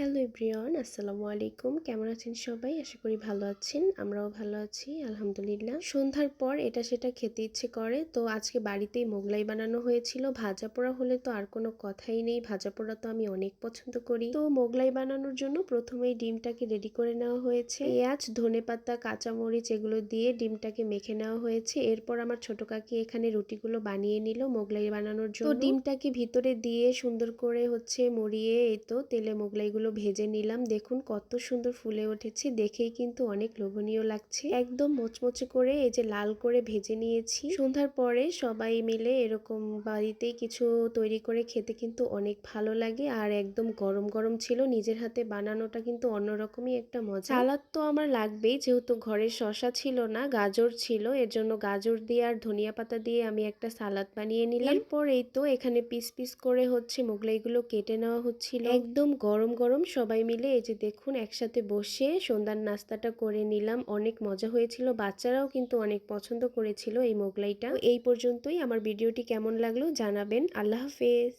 Hello everyone, আসসালামু আলাইকুম। কেমন আছেন সবাই? আশা করি ভালো আছেন, আমরাও ভালো আছি, আলহামদুলিল্লাহ। সন্ধ্যার পর এটা সেটা খেতে ইচ্ছে করে, তো আজকে বাড়িতেই মোগলাই বানানো হয়েছিল। ভাজা পোড়া হলে তো আর কোনো কথাই নেই, ভাজা পোড়া তো আমি অনেক পছন্দ করি। তো মোগলাই বানানোর জন্য প্রথমেই ডিমটাকে রেডি করে নেওয়া হয়েছে। পেঁয়াজ, ধনে পাতা, কাঁচামরিচ এগুলো দিয়ে ডিমটাকে মেখে নেওয়া হয়েছে। এরপর আমার ছোট কাকি এখানে রুটিগুলো বানিয়ে নিল মোগলাই বানানোর জন্য। ডিমটাকে ভিতরে দিয়ে সুন্দর করে হচ্ছে মরিয়ে, এই তো তেলে মোগলাইগুলো ভেজে নিলাম। দেখুন কত সুন্দর ফুলে উঠেছে। দেখেই কিন্তু অনেক লোভনীয় লাগছে। একদম মোচমোচে করে এই যে লাল করে ভেজে নিয়েছি। সন্ধ্যার পরে সবাই মিলে এরকম বাড়িতেই কিছু তৈরি করে খেতে কিন্তু অনেক ভালো লাগে। আর একদম গরম গরম ছিল নিজের হাতে বানানোটা কিন্তু অন্যরকমই একটা মজা। সালাদ তো আমার লাগবেই যেহেতু ঘরে শশা ছিল না গাজর ছিল এর জন্য গাজর দিয়ে আর ধনিয়া পাতা দিয়ে আমি একটা সালাদ বানিয়ে নিলাম। এরপর এই তো এখানে পিস পিস করে হচ্ছে মোগলাইগুলো কেটে নেওয়া হচ্ছিল। একদম গরম গরম গরম, সবাই মিলে এই যে দেখুন একসাথে বসে সন্ধ্যার নাস্তাটা করে নিলাম। অনেক মজা হয়েছিল, বাচ্চারাও কিন্তু অনেক পছন্দ করেছিল এই মোগলাইটা। এই পর্যন্তই। আমার ভিডিওটি কেমন লাগল জানাবেন। আল্লাহ হাফেজ।